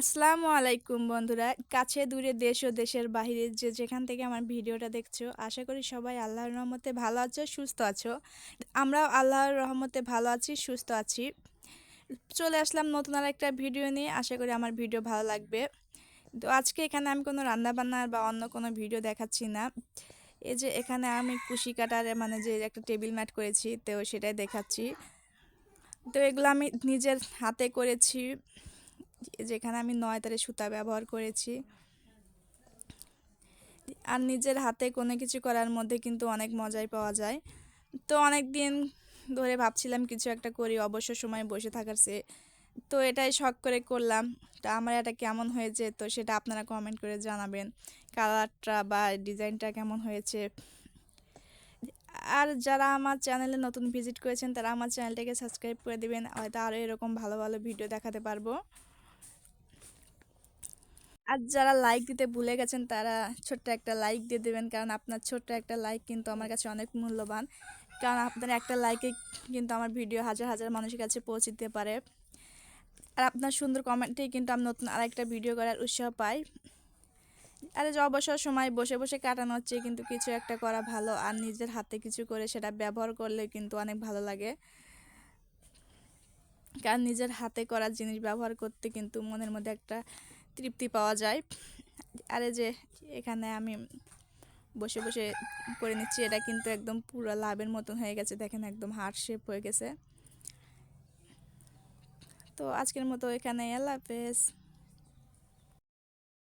আসসালামু আলাইকুম বন্ধুরা। কাছে দূরে দেশ ও দেশের বাইরে যে যেখান থেকে আমার ভিডিওটা দেখছ, আশা করি সবাই আল্লাহর রহমতে ভালো আছো, সুস্থ আছো। আমরাও আল্লাহর রহমতে ভালো আছি, সুস্থ আছি। চলে আসলাম নতুন আর একটা ভিডিও নিয়ে, আশা করি আমার ভিডিও ভালো লাগবে। তো আজকে এখানে আমি কোনো রান্নাবান্নার বা অন্য কোনো ভিডিও দেখাচ্ছি না। এই যে এখানে আমি কুশি কাটার মানে যে একটা টেবিল ম্যাট করেছি, তো সেটাই দেখাচ্ছি। তো এগুলো আমি নিজের হাতে করেছি। যেখানে আমি নয় তারে সুতা ব্যবহার করেছি। আর নিজের হাতে কোনো কিছু করার মধ্যে কিন্তু অনেক মজাই পাওয়া যায়। তো অনেক দিন ধরে ভাবছিলাম কিছু একটা করি, অবসর সময় বসে থাকার সে তো এটাই শখ করে করলাম। তা আমার এটা কেমন হয়েছে তো সেটা আপনারা কমেন্ট করে জানাবেন। কালারটা বা ডিজাইনটা কেমন হয়েছে? আর যারা আমার চ্যানেলে নতুন ভিজিট করেছেন, তারা আমার চ্যানেলটাকে সাবস্ক্রাইব করে দেবেন। হয়তো আরও এরকম ভালো ভালো ভিডিও দেখাতে পারব। আর যারা লাইক দিতে ভুলে গেছেন, তারা ছোট্ট একটা লাইক দিয়ে দেবেন, কারণ আপনার ছোট্ট একটা লাইক কিন্তু আমার কাছে অনেক মূল্যবান। কারণ আপনার একটা লাইকে কিন্তু আমার ভিডিও হাজার হাজার মানুষের কাছে পৌঁছে দিতে পারে। আর আপনার সুন্দর কমেন্টেই কিন্তু আমি নতুন আরেকটা ভিডিও করার উৎসাহ পাই। আর যে অবসর সময় বসে বসে কাটানো হচ্ছে, কিন্তু কিছু একটা করা ভালো, আর নিজের হাতে কিছু করে সেটা ব্যবহার করলে কিন্তু অনেক ভালো লাগে। কারণ নিজের হাতে করা জিনিস ব্যবহার করতে কিন্তু মনের মধ্যে একটা তৃপ্তি পাওয়া যায়। আরে যে এখানে আমি বসে বসে করে নিচ্ছি, এটা কিন্তু একদম পুরো লাভের মতন হয়ে গেছে। দেখেন একদম হার্ট শেপ হয়ে গেছে। তো আজকের মতো এখানে, আল্লাহ হাফেজ।